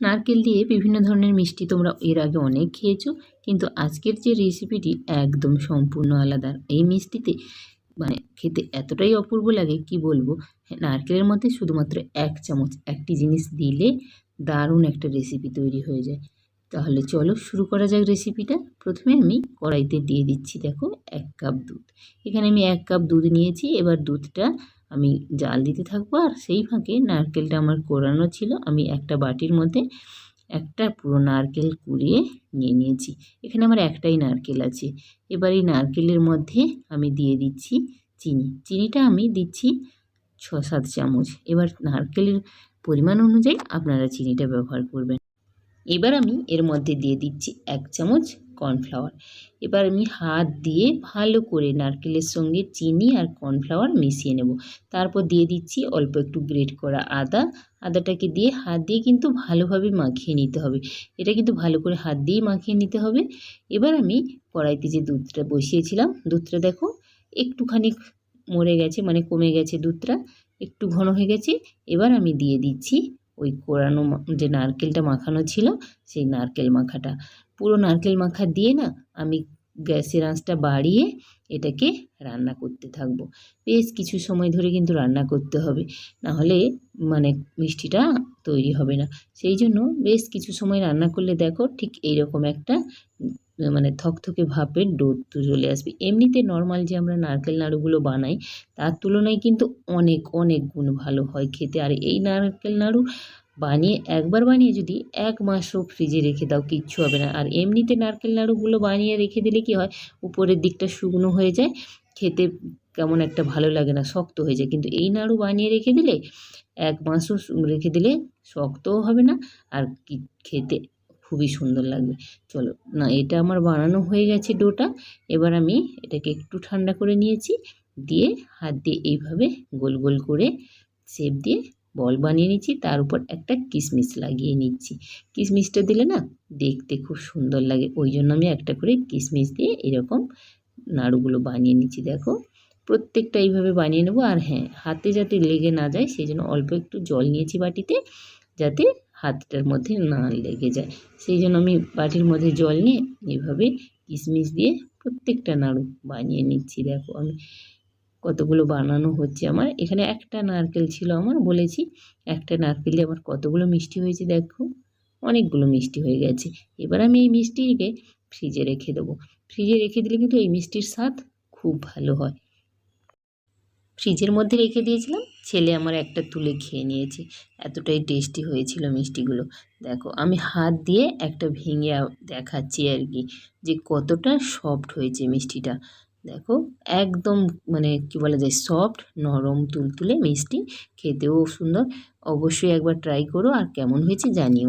নারকেল দিয়ে বিভিন্ন ধরনের মিষ্টি তোমরা এর আগে অনেক খেয়েছো কিন্তু আজকের যে রেসিপিটি একদম সম্পূর্ণ আলাদা। এই মিষ্টিতে মানে খেতে এতটাই অপূর্ব লাগে কি বলব হ্যাঁ, নারকেলের মধ্যে শুধুমাত্র এক চামচ একটি জিনিস দিলে দারুণ একটা রেসিপি তৈরি হয়ে যায়। তাহলে চলো শুরু করা যাক রেসিপিটা প্রথমে আমি কড়াইতে দিয়ে দিচ্ছি দেখো এক কাপ দুধ। এখানে আমি এক কাপ দুধ নিয়েছি এবার দুধটা আমি জাল দিতে থাকব। আর সেই ফাঁকে নারকেলটা আমার কোরানো ছিল। আমি একটা বাটির মধ্যে একটা পুরো নারকেল কুড়িয়ে নিয়ে নিয়েছি। এখানে আমার একটাই নারকেল আছে। এবার এই নারকেলের মধ্যে আমি দিয়ে দিচ্ছি চিনি। চিনিটা আমি দিচ্ছি ছ সাত চামচ। এবার নারকেলের পরিমাণ অনুযায়ী আপনারা চিনিটা ব্যবহার করবেন। এবার আমি এর মধ্যে দিয়ে দিচ্ছি এক চামচ কর্নফ্লাওয়ার। এবার আমি হাত দিয়ে ভালো করে নারকেলের সঙ্গে চিনি আর কর্নফ্লাওয়ার মিশিয়ে নেব। তারপর দিয়ে দিচ্ছি অল্প একটু গ্রেট করা আদা। আদাটাকে দিয়ে হাত দিয়ে কিন্তু ভালোভাবে মাখিয়ে নিতে হবে। এটা কিন্তু ভালো করে হাত দিয়েই মাখিয়ে নিতে হবে। এবার আমি কড়াইতে যে দুধটা বসিয়েছিলাম, দুধটা দেখো একটুখানি মরে গেছে মানে কমে গেছে দুধটা, একটু ঘন হয়ে গেছে। এবার আমি দিয়ে দিচ্ছি ওই কোরানো যে নারকেলটা মাখানো ছিল, সেই নারকেল মাখাটা। পুরো নারকেল মাখা দিয়ে না আমি গ্যাসের আঁচটা বাড়িয়ে এটাকে রান্না করতে থাকব। বেশ কিছু সময় ধরে কিন্তু রান্না করতে হবে নাহলে মানে মিষ্টিটা তৈরি হবে না। সেই জন্য বেশ কিছু সময় রান্না করলে দেখো ঠিক এইরকম একটা মানে থকথকে ভাবের ডো চলে আসবে। এমনিতে নর্মাল যে আমরা নারকেল নাড়ুগুলো বানাই, তার তুলনায় কিন্তু অনেক অনেক গুণ ভালো হয় খেতে। আর এই নারকেল নাড়ু বানিয়ে একবার বানিয়ে যদি এক মাসও ফ্রিজে রেখে দাও, কিচ্ছু হবে না। আর এমনিতে নারকেল নাড়ুগুলো বানিয়ে রেখে দিলে কি হয়? উপরের দিকটা শুকনো হয়ে যায়, খেতে কেমন একটা ভালো লাগে না, শক্ত হয়ে যায়। কিন্তু এই নাড়ু বানিয়ে রেখে দিলে, এক মাসও রেখে দিলে শক্তও হবে না আর কি, খেতে খুবই সুন্দর লাগবে। চলো, না, এটা আমার বানানো হয়ে গেছে ডোটা। এবার আমি এটাকে একটু ঠান্ডা করে নিয়েছি, দিয়ে হাত দিয়ে এইভাবে গোল গোল করে শেপ দিয়ে বল বানিয়ে নিচ্ছি, তার উপর একটা কিশমিশ লাগিয়ে নিচ্ছি। কিশমিশটা দিলে না দেখতে খুব সুন্দর লাগে। ওই জন্য আমি একটা করে কিশমিশ দিয়ে এরকম নাড়ুগুলো বানিয়ে নিচ্ছি। দেখো, প্রত্যেকটা এইভাবে বানিয়ে নেব। আর হ্যাঁ হাতে যাতে লেগে না যায়, সেই জন্য অল্প একটু জল নিয়েছি বাটিতে, যাতে হাতটার মধ্যে না লেগে যায়। সেই জন্য আমি বাটির মধ্যে জল নিয়ে এইভাবে কিশমিশ দিয়ে প্রত্যেকটা নাড়ু বানিয়ে নিচ্ছি। দেখো আমি কতগুলো বানানো হচ্ছে আমার। এখানে একটা নারকেল ছিল আমার, বলেছি একটা নারকেল দিয়ে আমার কতগুলো মিষ্টি হয়েছে দেখো। অনেকগুলো মিষ্টি হয়ে গেছে। এবার আমি এই মিষ্টিকে ফ্রিজে রেখে দেবো। ফ্রিজে রেখে দিলে কিন্তু এই মিষ্টির স্বাদ খুব ভালো হয়। ফ্রিজের মধ্যে রেখে দিয়েছিলাম, ছেলে আমার একটা তুলে খেয়ে নিয়েছে। এতটাই টেস্টি হয়েছিল মিষ্টিগুলো। দেখো, আমি হাত দিয়ে একটা ভেঙে দেখাচ্ছি আর কি যে কতটা সফট হয়েছে মিষ্টিটা। দেখো, একদম মানে কি বলা যায় সফট নরম, তুলতুলে, মিষ্টি, খেতেও সুন্দর। অবশ্যই একবার ট্রাই করো, আর কেমন হয়েছে জানিও।